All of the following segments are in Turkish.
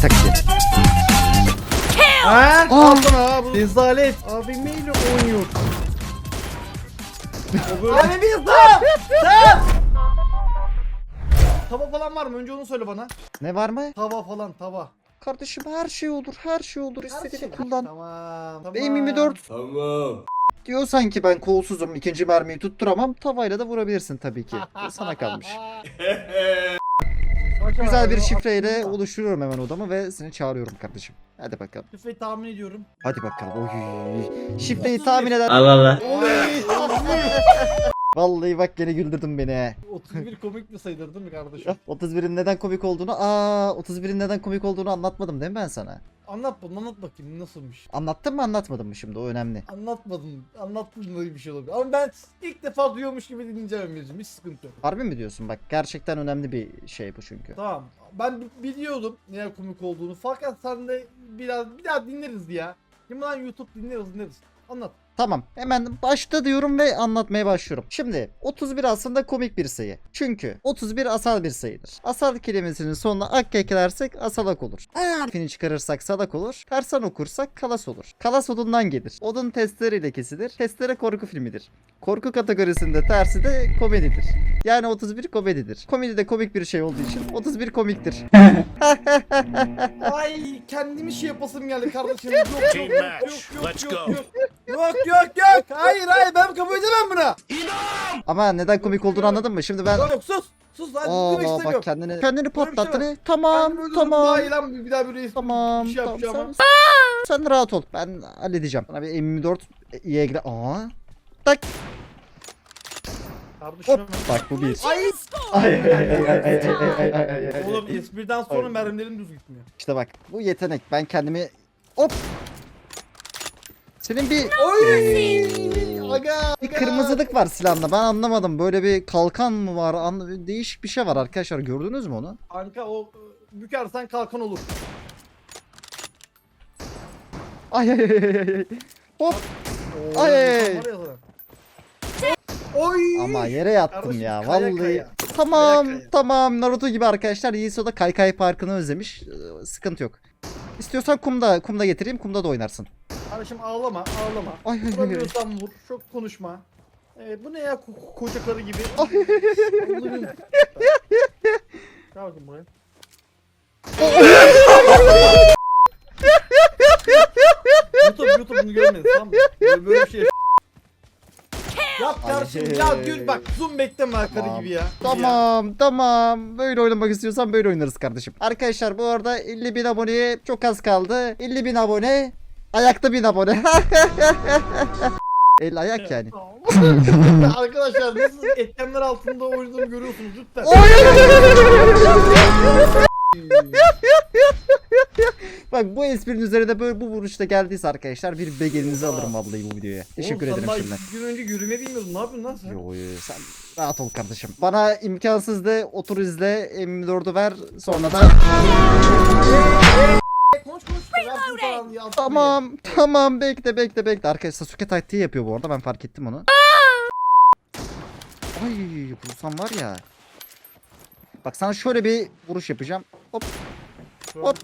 Taksi. Ha? Aa. Al sana bu rezalet. AVM'yle oynuyor. Abi bir stop! Stop! Tava falan var mı? Önce onu söyle bana. Ne var mı? Tava falan tava. Kardeşim her şey olur, her şey olur. İstediğini şey- kullan. Tamam. tamam. Benim 24 Tamam. diyor sanki ben kolsuzum. ikinci mermiyi tutturamam. Tavayla da vurabilirsin tabii ki. Sana kalmış. Güzel bir şifreyle oluşturuyorum hemen odamı ve seni çağırıyorum kardeşim. Hadi bakalım. Şifreyi tahmin ediyorum. Hadi bakalım. Oy. Şifreyi tahmin eden... Allah Allah. Vallahi bak gene güldürdün beni. he. 31 komik bir sayıdır değil mi kardeşim? 31'in neden komik olduğunu... Aa, 31'in neden komik olduğunu anlatmadım değil mi ben sana? Anlat bunu anlat bakayım nasılmış. Anlattım mı anlatmadım mı şimdi o önemli. Anlatmadın. Anlattın da bir şey olabilir. Ama ben ilk defa duyuyormuş gibi dinleyeceğim Emir'cim. Hiç sıkıntı yok. Harbi mi diyorsun bak gerçekten önemli bir şey bu çünkü. Tamam. Ben bi- biliyordum ne komik olduğunu. Fakat sen de biraz bir daha dinleriz ya. Kim lan YouTube dinleriz dinleriz. Anlat. Tamam hemen başta diyorum ve anlatmaya başlıyorum. Şimdi 31 aslında komik bir sayı. Çünkü 31 asal bir sayıdır. Asal kelimesinin sonuna ak eklersek asalak olur. Harfini çıkarırsak salak olur. Tersen okursak kalas olur. Kalas odundan gelir. Odun testleriyle kesilir. Testere korku filmidir. Korku kategorisinde tersi de komedidir. Yani 31 komedidir. Komedi de komik bir şey olduğu için 31 komiktir. Ay kendimi şey yapasım geldi kardeşim. Yok yok Team yok match. yok yok Let's yok go. yok. Yok. Hayır hayır ben kabul edemem buna. Ama neden komik olduğunu anladın mı? Şimdi ben Yok sus. Sus lan dinlemek bak istemiyorum. kendini kendini Böyle şey patlattı. ne? Tamam böyle tamam. Daha iyi lan bir daha bir reis. Tamam Bir şey tamam yapacağım sen, sen rahat ol ben halledeceğim. Sana bir M24 YG Aa. Tak Kardeşim hop bak bu bir. Ay. Ay, ay, ay, ay, ay, ay, ay, ay, ay. Oğlum espriden sonra Ay. mermilerim düz gitmiyor. İşte bak bu yetenek ben kendimi hop. Senin bir Oy. Aga. bir aga. kırmızılık var silahında ben anlamadım. Böyle bir kalkan mı var? An- değişik bir şey var arkadaşlar gördünüz mü onu? Kanka o e, bükersen kalkan olur. Ay ay ay ay, ay. Hop Oo, Ay. insan var ya. Oy. ama yere yattım Kardeşim, ya kaya vallahi. kaya. Tamam Kaya kaya. tamam Naruto gibi arkadaşlar Yiso da Kaykay Parkı'nı özlemiş. Ee, Sıkıntı yok. İstiyorsan kumda kumda getireyim kumda da oynarsın. Kardeşim ağlama ağlama. Ay ay ay. Vuramıyorsan vur. Çok konuşma. Evet bu ne ya ko- koca karı gibi. Allah'ım. Bakayım buraya. YouTube YouTube bunu görmedin tamam mı? Böyle, böyle bir şey. Ay. ya gül bak zoom bekleme karı Tamam. gibi ya. Ya. Tamam tamam böyle oynamak istiyorsan böyle oynarız kardeşim. Arkadaşlar bu arada 50 bin aboneye çok az kaldı. 50 bin abone ayakta bin abone. El ayak yani. Arkadaşlar nasıl eklemler altında oynadığımı görüyorsunuz lütfen. Bak bu esprinin üzerine böyle bu vuruşta geldiyse arkadaşlar bir begelinizi alırım vallahi bu videoya. Teşekkür Oğlum, ederim sen şimdiden. daha iki gün önce yürüme bilmiyordun ne yapıyorsun lan sen? Yo yo sen rahat ol kardeşim. Bana imkansız de otur izle M4'ü ver sonra da Konuş konuş. Falan Tamam tamam bekle bekle bekle. Arkadaşlar Sasuke taktiği yapıyor bu arada ben fark ettim onu. Ay vursam var ya. Bak sana şöyle bir vuruş yapacağım. Hop hop.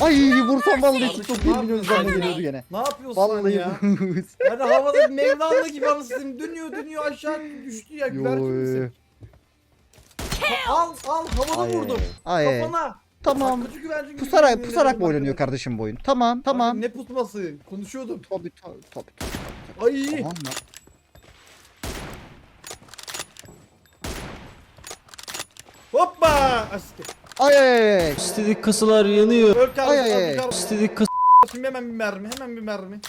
Ay vursam vallahi çok ne bir milyon geliyordu gene. Ne yapıyorsun sen Vallahi ya? Yani havada bir Mevlana gibi anasını dönüyor dönüyor aşağı düştü ya misin? Ha, al al havada Ay, vurdum. Ay Kafana. tamam. Bak, Pusarak pusarak mı oynanıyor kardeşim bu oyun? Tamam tamam. Bak, Ne pusması? Konuşuyordum. Tabii tabii tabii. Ay. Tamam Hoppa. Asike. Ay ay ay. İstedik kasılar yanıyor. Öl. Ay, ay, ay. İstedik kas Şimdi hemen bir mermi. Hemen bir mermi.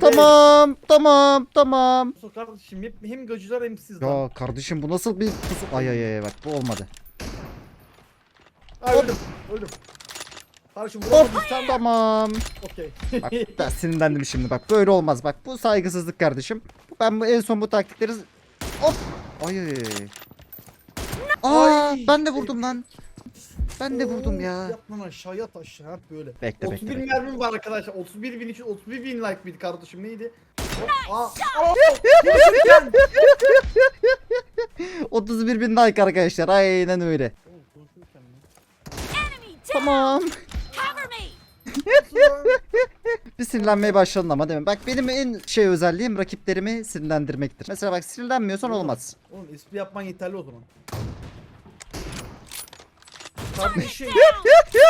Tamam tamam tamam. Kardeşim hep hem gacılar hem siz lan. Ya kardeşim bu nasıl bir pusu? Ay ay ay bak bu olmadı. Ay öldüm. Öldüm. Kardeşim vuramadın sen de. Tamam. Okey. Bak ben sinirlendim şimdi bak böyle olmaz bak bu saygısızlık kardeşim. Ben bu en son bu taktikleri hop. Ay ay ay. Aa Ay. ben de vurdum lan. Ben de vurdum ya. Yat lan aşağı yat aşağı yat böyle. Bekle 31 bekle. bekle. mermim var arkadaşlar. 31 bin için 31 bin like miydi kardeşim neydi? Aa, aa, konuşurken- 31 bin like arkadaşlar. Aynen öyle. Tamam. Bir sinirlenmeye başladın ama değil mi? Bak benim en şey özelliğim rakiplerimi sinirlendirmektir. Mesela bak sinirlenmiyorsan olmaz. Oğlum espri yapman yeterli o zaman. Kardeşim.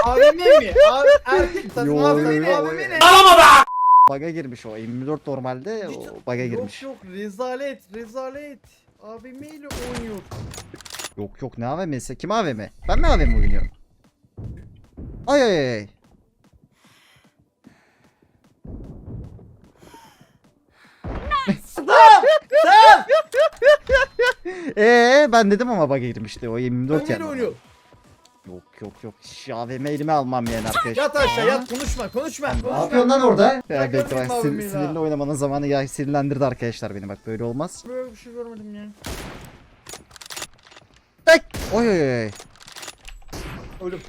AVM mi? A- erkek takım Yo, AVM yo, ne? yo. AVM ne? Bug'a girmiş o. 24 normalde o bug'a girmiş. Yok yok rezalet rezalet. AVM ile oynuyor. Yok yok ne AVM'si? Kim AVM? Ben mi AVM oynuyorum? Ay ay ay. Eee ben dedim ama bug'a girmişti o 24 AVM ile yani. oynuyor. Yok yok yok. Şu AVM elime almam yani arkadaşlar. Yat aşağı yat konuşma konuşma. Ne konuşma. yapıyorsun lan orada? Ya Ya bekle bak sin- sinirli ha. oynamanın zamanı ya sinirlendirdi arkadaşlar beni bak böyle olmaz. Böyle bir şey görmedim ya. Tek. Oy oy oy. Ölüm.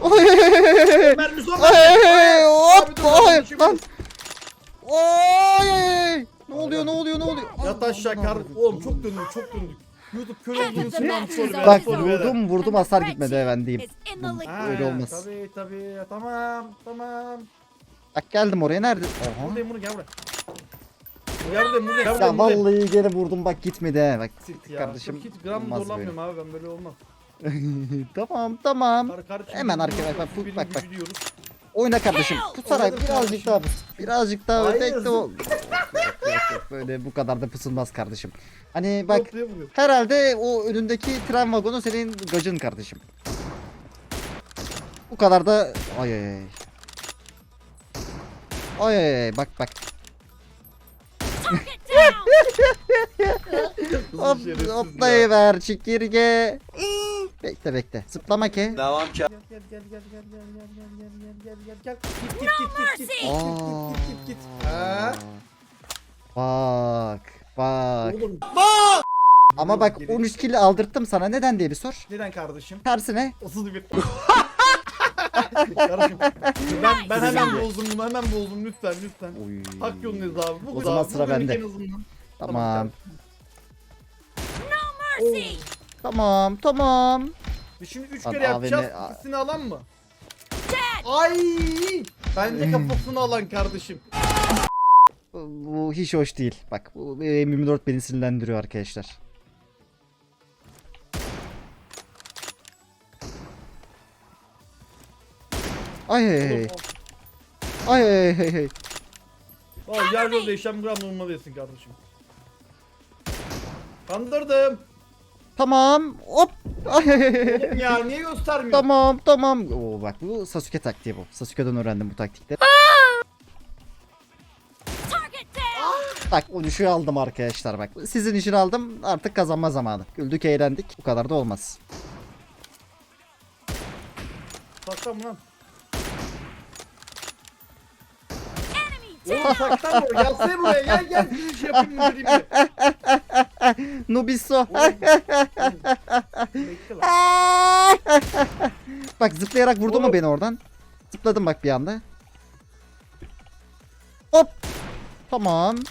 Oy oy oy oy. Mermi son Ay, ay, ay, hop, Abi dur, ay, bir şey lan. yok. Oy, ay, ay. Ne oluyor ne oluyor ne oluyor? Yat aşağı kar. Oğlum çok döndük çok döndük. YouTube kör olduğunu soru be. Bak soru vurdum vurdum hasar gitmedi efendiyim. Ha, Öyle olmaz. Tabii tabii tamam tamam. Bak geldim oraya nerede? Oha. Buradayım bunu gel buraya. Gel buraya buraya gel Ya buraya. vallahi gene vurdum bak gitmedi he bak. Sit ya. kardeşim, Hiç gram olmaz zorlanmıyorum abi ben böyle olmaz. tamam tamam. Kar, kardeşim, Hemen arkaya bak, bak, bak, bak. Oyna kardeşim. Oynadım birazcık daha pus. Birazcık daha Hayır. bekle o. Yok, yok, yok. Böyle bu kadar da pısılmaz kardeşim. Hani bak. Herhalde o önündeki tren vagonu senin gacın kardeşim. Bu kadar da ay ay ay. Ay ay ay bak bak. Target down! Hop, şerefsiz ya. hoplayıver çekirge. Bekle bekle. Zıplama ke. Devam ki. Gel gel gel gel gel gel gel gel gel gel gel gel git git git git git git Aa. git git git git. Ha? Bak bak. Oğlum Ama bak Geri- 13 kill aldırttım sana neden diye bir sor. neden kardeşim? Tersine. 31. kardeşim ben ben hemen bozdum bunu hemen bozdum lütfen lütfen. Oy. Hak yolundayız abi. Bu O zaman Bu sıra bende. en azından. Tamam. Mercy! Tamam tamam. Biz şimdi 3 Lan kere yapacağız. İkisini alan mı? Ay! Bence kafasını alan kardeşim. Bu, bu hiç hoş değil. Bak bu M24 beni sinirlendiriyor arkadaşlar. Ay ay ay. Ay ay ay ay. Vay yer yolda işlem gram olma değilsin kardeşim. Kandırdım. Tamam. Hop. Oğlum ya niye göstermiyorsun? Tamam tamam. Oo bak bu Sasuke taktiği bu. Sasuke'den öğrendim bu taktikleri. Down! Bak o düşüğü aldım arkadaşlar bak. Sizin için aldım. Artık kazanma zamanı. Güldük eğlendik. Bu kadar da olmaz. Saklan lan. Enemy Oğlum saklan buraya. Gelsene buraya. Gel gel. Bir şey yapayım? Lan. bak zıplayarak vurdu mu beni oradan? Zıpladım bak bir anda. Hop. Tamam.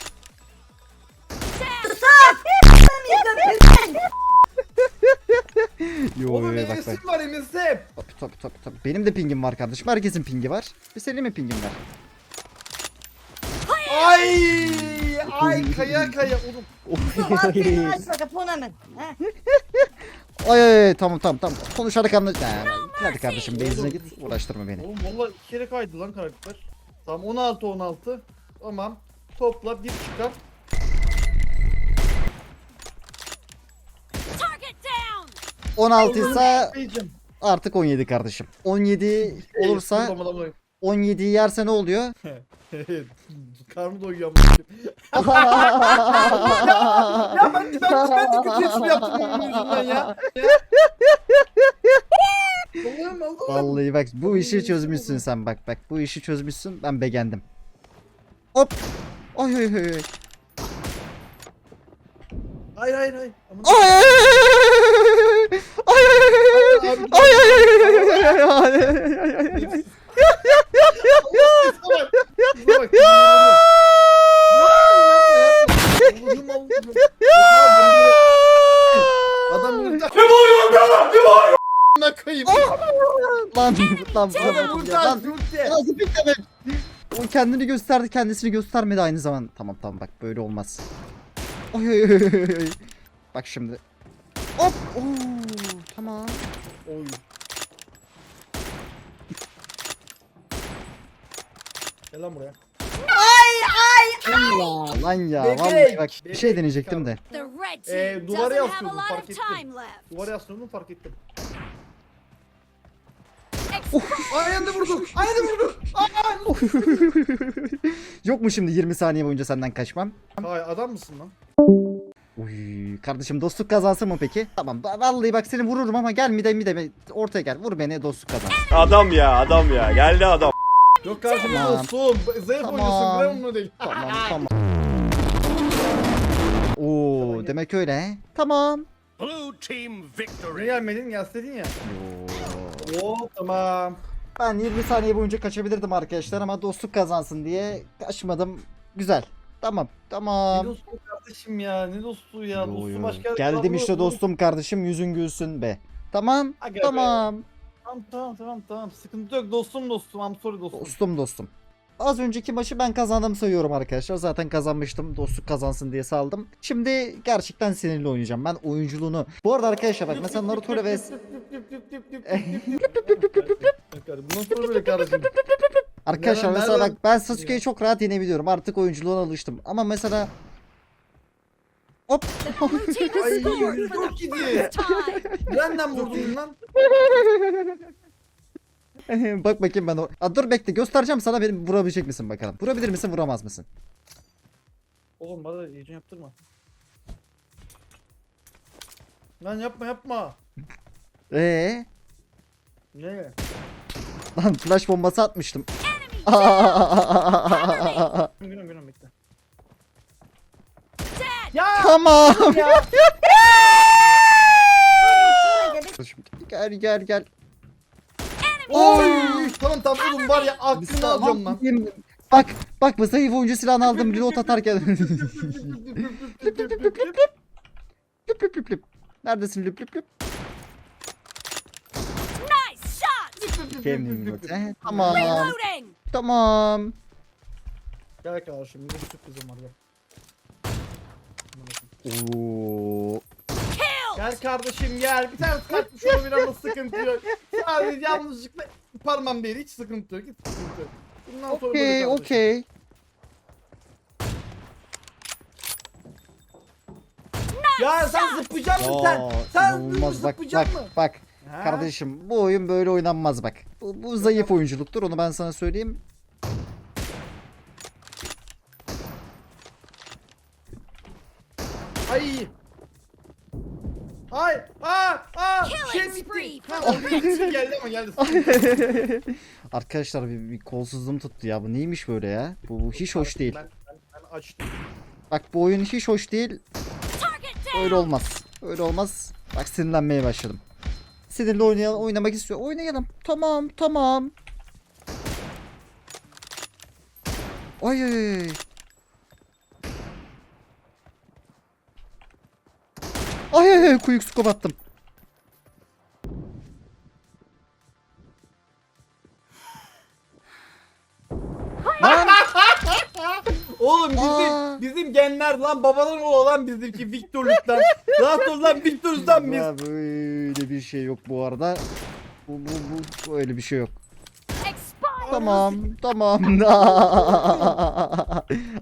Yo Oğlum yo bak bak. var emesim. Tabii tabii tabii tabii. Benim de pingim var kardeşim. Herkesin pingi var. Bir senin mi pingin var? Ay! Ay kaya kaya. Oğlum. Aferin aç bak kapı hemen. Ha? Ay ay ay tamam tamam tamam. Konuşarak anla. Ya, Hadi kardeşim benzine git. Uğraştırma beni. Oğlum valla iki kere kaydı lan karakter. Tamam 16 16. Tamam. Topla bir çıkar. Target down! 16 ise Diyeceğim. artık 17 kardeşim. 17 olursa Kullanmadan burayı. 17'yi yerse ne oluyor? Evet. Karnı doyuyor ama. ya ben, ben, ben de kötü espri yaptım onun yüzünden ya. Allah'ım Allah'ım. Vallahi bak bu işi çözmüşsün sen bak bak bu işi çözmüşsün ben beğendim. Hop. Ay ay ay ay. Hayır hayır hayır. Aman- Ay ay ay ay Abi, ay ay ay ay ay ay Bak, bak, bak. Allah'ım Allah'ım. Allah'ım Allah'ım. Adam yumurta. Ne bağırıyorsun be lan? Ne bağırıyorsun? Lan kayıp. Lan lan yumurta. Lan yumurta. O kendini gösterdi kendisini göstermedi aynı zaman. Tamam tamam bak böyle olmaz. Oy oy oy oy. Bak şimdi. Hop. Oo, tamam. Oy. Gel lan buraya. Lan ya Bebek. vallahi bak bir şey Bebek. deneyecektim de. The red Ee, team duvara doesn't have a yaslıyordum, lot fark of ettim. time left. Duvara yaslandım fark ettim. Ex- Ayağını vurdu. Ayağını vurdu. Yok mu şimdi 20 saniye boyunca senden kaçmam? Hay adam mısın lan? Uy kardeşim dostluk kazansın mı peki? Tamam va- vallahi bak seni vururum ama gel mi de mi de ortaya gel vur beni dostluk kazan. Adam ya adam ya geldi adam. Yok kardeşim Tamam. dostum. Zayıf Tamam. oynuyorsun. Gram değil. Tamam tamam. Oo demek öyle. Tamam. Blue team victory. gelmedin? Gelseydin ya. Yo. Oo tamam. Ben 20 saniye boyunca kaçabilirdim arkadaşlar ama dostluk kazansın diye kaçmadım. Güzel. Tamam Ne tamam. dostu kardeşim ya? Ne dostu ya? Yo, Dostu yo. başka. Geldim işte dostum kardeşim yüzün gülsün be. Tamam Aga be. tamam. Tamam tamam tamam tamam. Sıkıntı yok. Dostum dostum. I'm sorry dostum. Dostum dostum. Az önceki maçı ben kazandım sayıyorum arkadaşlar. Zaten kazanmıştım. Dostluk kazansın diye saldım. Şimdi gerçekten sinirli oynayacağım. Ben oyunculuğunu... Bu arada arkadaşlar bak mesela Naruto ile vs... Bundan sonra böyle kardeşim. Arkadaşlar mesela bak ben Sasuke'yi çok rahat yenebiliyorum. Artık oyunculuğuna alıştım. Ama mesela... Hop! Ay, the gidiyor. Nereden vurdun lan? bak bakayım ben. Aa, dur bekle göstereceğim sana benim vurabilecek misin bakalım. Vurabilir misin vuramaz mısın? Oğlum bana heyecan yaptırma. Lan yapma yapma. Eee? Ne? Lan flash bombası atmıştım. Günüm günüm bekle. Ya! tamam. ya! gel gel gel. Oy! Tamam tamam oğlum var ya aklını alacağım lan. Bak bak bu zayıf oyuncu silahını aldım reload atarken. lüp lüp lüp lüp. Neredesin lüp lüp lüp? Nice shot. Reload. Eh, tamam. Reloading. Tamam. Gel kardeşim bir de bir sürprizim var gel. Oo. Gel kardeşim gel. Bir tane kalkmış olabilir ama sıkıntı yok. Sadece yanlışlıkla parmağım değil hiç sıkıntı yok. Hiç sıkıntı yok. Bundan sonra böyle Okey kardeşim. okey. Ya sen zıplayacak mısın sen? Aa, Sen inanılmaz bak zıplayacak bak mı? bak. Ha? Kardeşim bu oyun böyle oynanmaz bak. Bu, bu zayıf oyunculuktur onu ben sana söyleyeyim. Ay. Ay. Aa. Aa. Killing Şey spree bitti. red bitti. geldi ama geldi. Arkadaşlar bir, bir kolsuzluğum tuttu ya. Bu neymiş böyle ya? Bu, bu hiç hoş değil. Ben, ben, ben açtım. Bak bu oyun hiç hoş değil. Öyle olmaz. Öyle olmaz. Bak sinirlenmeye başladım. Sinirli oynayalım, oynamak istiyor. Oynayalım. Tamam, tamam. Ay ay ay, ay. Ay ay kuyuk skop attım. Lan Oğlum bizim Aa. bizim genler lan babaların oğlu olan bizimki Victor'luktan. Rahat ol lan Victor'luktan biz. ya böyle bir şey yok bu arada. Bu bu bu böyle bir şey yok. Tamam, tamam.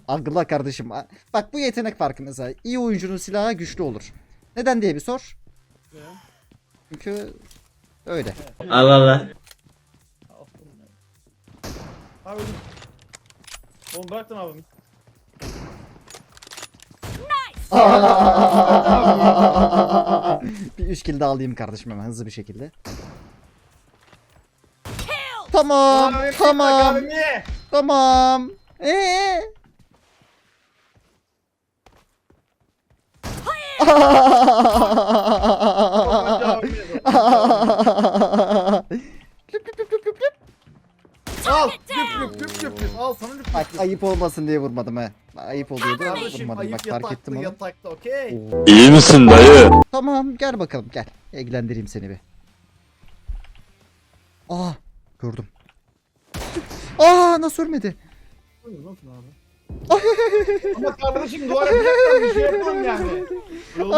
Algıla kardeşim. Bak bu yetenek farkı mesela. İyi oyuncunun silahı güçlü olur. Neden diye bir sor. Çünkü öyle. Allah Allah. Abi öldüm. Oğlum bıraktın abimi. bir üç kill de alayım kardeşim hemen hızlı bir şekilde. Kill. Tamam, tamam, tamam. Ee? Koskoca abimi. Al. Lüp lüp lüp lüp lüp. Al sana lüp Bak lüp. ayıp olmasın diye vurmadım he. Ayıp oluyordu. Kardeşim Vurmadım bak ayıp fark ettim yatakta onu. yatakta okey. İyi misin dayı? Tamam gel bakalım gel. İlgilendireyim seni bir. Aa Gördüm. Aa nasıl ölmedi? Nasıl abi? Ama kardeşim duvara bırakmam bir şey yapmam yani. Yolda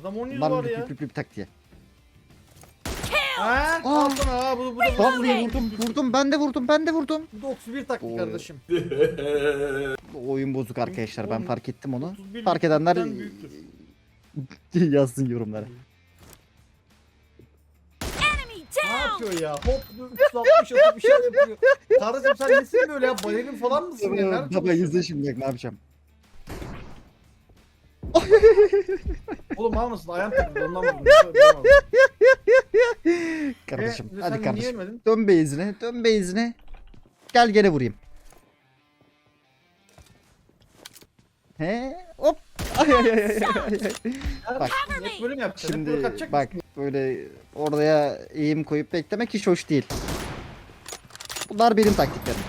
adam 10 yıl Lan var ya. pip pip pip tak diye. Ha? Sana ha bu bu da vurdum vurdum ben de vurdum ben de vurdum. Bu da 31 taktik Oo. kardeşim. Bu oyun bozuk arkadaşlar ben fark ettim onu. 31 Fark edenler büyükten büyüktür. yazsın yorumlara. Yapıyor ya? Hop 360 atıp bir şey yapıyor. Kardeşim sen nesin böyle ya? Balerin falan mısın ya? Nerede Baba çalışıyorsun? izle şimdi ne yapacağım. Oğlum mal mısın? Ayağım takıldı ondan vurdum. Vurdum. Kardeşim E, sen hadi niye kardeşim. ölmedin? Dön beyzine dön beyzine. Gel gene vurayım. He. Ay ay ay ay. Bak. Mi yapacaksın? Hep Şimdi bak böyle oraya eğim koyup beklemek hiç hoş değil. Bunlar benim taktiklerim.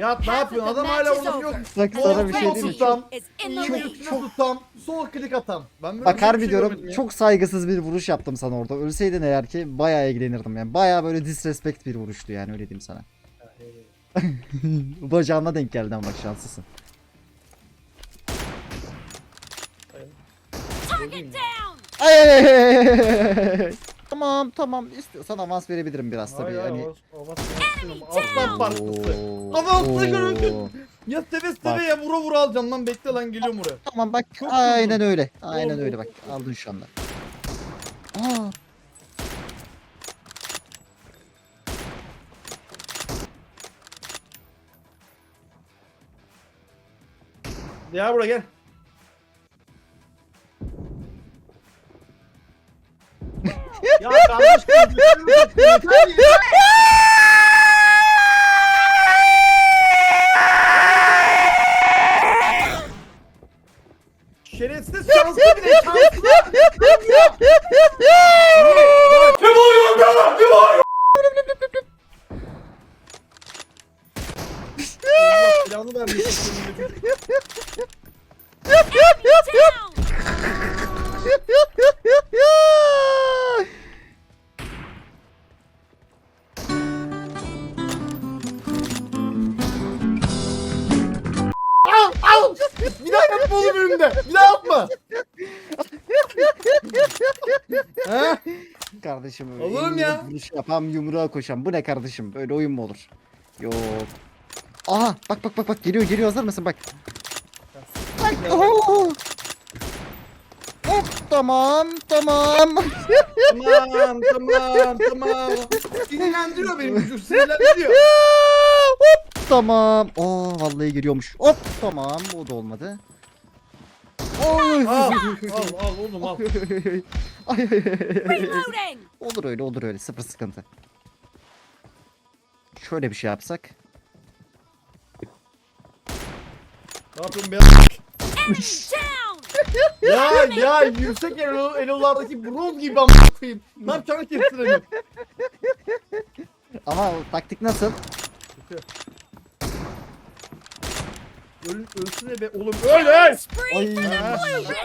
Ya ne yapıyorsun? Adam hala orada yok. Bak sana bir şey diyeyim mi? çok çok tutsam, sol klik atam. Ben böyle Bak bir harbi şey diyorum görmedim ya. çok saygısız bir vuruş yaptım sana orada. Ölseydin eğer ki bayağı ilgilenirdim yani. Bayağı böyle disrespect bir vuruştu yani öyle diyeyim sana. Bacağına denk geldi ama bak şanslısın. Ay. Tamam tamam istiyorsan avans verebilirim biraz tabii Hayır, yani. avans- avans yapıyorum. Aslan parçası. Oo. görüntü. Ya seve seve ya vura vura alacağım lan bekle lan geliyorum oraya. Tamam bak Çok aynen hızlı. öyle. Aynen Oldu. öyle bak aldın şu anda. Aa. Ya buraya gel. ya ya. Şerefsiz şanslı bir de şanslı. yumruğa koşam. Bu ne kardeşim? Böyle oyun mu olur? Yok. Aha bak bak bak bak geliyor geliyor hazır mısın bak. Bak. Oo. Hop tamam tamam. Tamam tamam tamam. Sinirlendiriyor benim vücut sinirlendiriyor. Hop tamam. Oo vallahi geliyormuş. Hop tamam o da olmadı. Oy. Al al al oğlum al. Ay, ay, ay, ay. Olur öyle olur öyle sıfır sıkıntı. Şöyle bir şey yapsak. Ne yapıyorsun? Down. Ya ya yüksek elo, elolardaki bronz gibi amına koyayım. Ne yapacağını kestiremiyorum. Ama o taktik nasıl? Öl, ölsün be oğlum öl öl. Ay.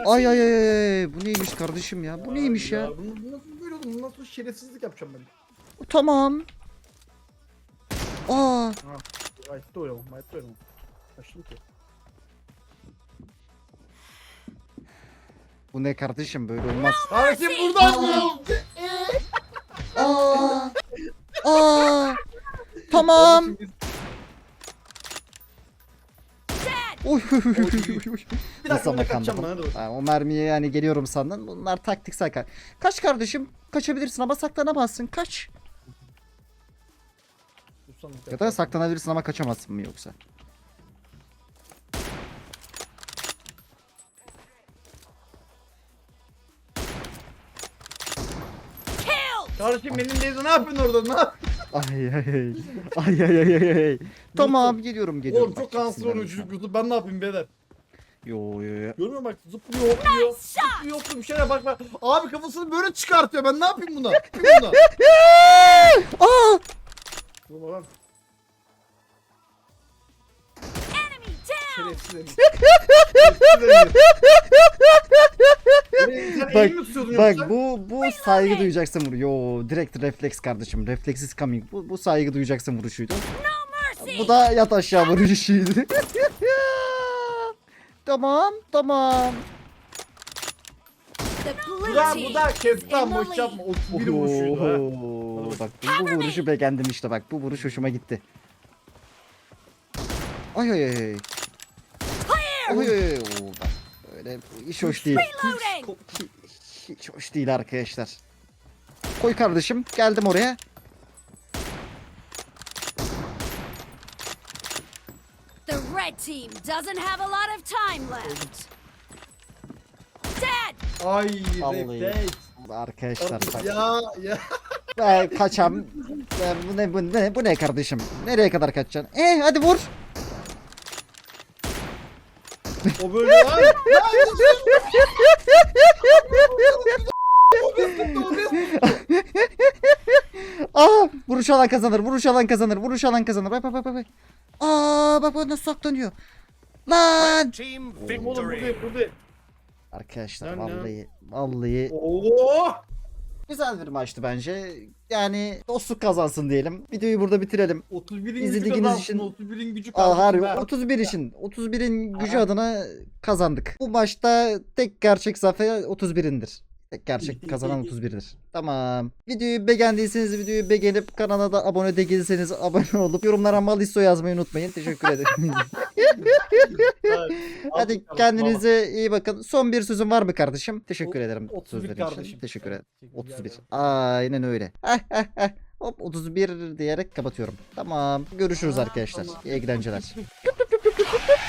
Ay ay ay ay. Bu neymiş kardeşim ya? Bu neymiş ya? Bu, bu nasıl böyle oğlum? Bu nasıl şerefsizlik yapacağım ben? Tamam. Aa. Oynamam, hayatta oynamam. Kaçtım ki. Bu ne kardeşim böyle olmaz. Kardeşim buradan mı? Aa. Aa. Tamam. Oy. Bir dakika Nasıl ben kaçacağım. Ha, o mermiye yani geliyorum sandın. Bunlar taktiksel kar. Kaç kardeşim? Kaçabilirsin ama saklanamazsın. Kaç. Bir Ya da saklanabilirsin ama kaçamazsın mı yoksa? Kill. Kardeşim benim teyze ne yapıyorsun orada? Ne Ay ay ay. Ay ay ay ay ay. Tamam geliyorum geliyorum. Oğlum çok kanser oluyor şu çocuk. YouTube. Ben ne yapayım beyler? Yo yo yo. Görmüyor musun bak zıplıyor hopluyor. Zıplıyor hopluyor bir şeyler bak bak. Abi kafasını böyle çıkartıyor. Ben ne yapayım buna? Ne yapayım buna? Aa! Enemy down. Şerefsiz Sen Bak, elini mi tutuyordun Bak yoksa? bu bu saygı duyacaksın vuruş. Yo direkt refleks kardeşim. Refleksiz coming. Bu, bu saygı duyacaksın vuruşuydu. Bu da yat aşağı vuruşuydu. tamam tamam. The blue Bu da team bu da is kes in lan the boş yapma. 31 vuruşuydu ha. Oho, Bak bu, bu vuruşu beğendim işte bak. Bu vuruş hoşuma gitti. Ay ay ay. ay. Ay ay ay. Oo, bak, Öyle hiç hoş değil. Hiç, hiç hoş değil arkadaşlar. Koy kardeşim. Geldim oraya. The red team doesn't have a lot of time left. Dead. Ay Vallahi. Arkadaşlar bak. Ya ya. Kaçam. Bu ne bu ne bu ne kardeşim? Nereye kadar kaçacaksın? Eh hadi vur. O böyle Aa vuruş alan kazanır. Vuruş alan kazanır. Vuruş alan kazanır. Bak bak bak bak. Aa bak bak nasıl saklanıyor. Lan. Team Oğlum burada burada. Arkadaşlar vallahi vallahi Oo. Güzel bir maçtı bence. Yani dostluk kazansın diyelim. Videoyu burada bitirelim. 31'in İzlediğiniz gücü için- için 31'in gücü Aa, kaldı. harbi be. 31 için 31'in gücü Aha. adına kazandık. Bu maçta tek gerçek zafer 31'indir. Gerçek kazanan 31'dir. Tamam. Videoyu beğendiyseniz videoyu beğenip kanala da abone değilseniz abone olup yorumlara Malisto yazmayı unutmayın. Teşekkür ederim. Evet. Hadi kendinize iyi bakın. Son bir sözüm var mı kardeşim? Teşekkür O- ederim 31 sözlerin için. kardeşim. Teşekkür ederim. Teşekkürler 31. canım. Aynen öyle. Hop 31 diyerek kapatıyorum. Tamam. Görüşürüz Aa, arkadaşlar. tamam. İyi eğlenceler.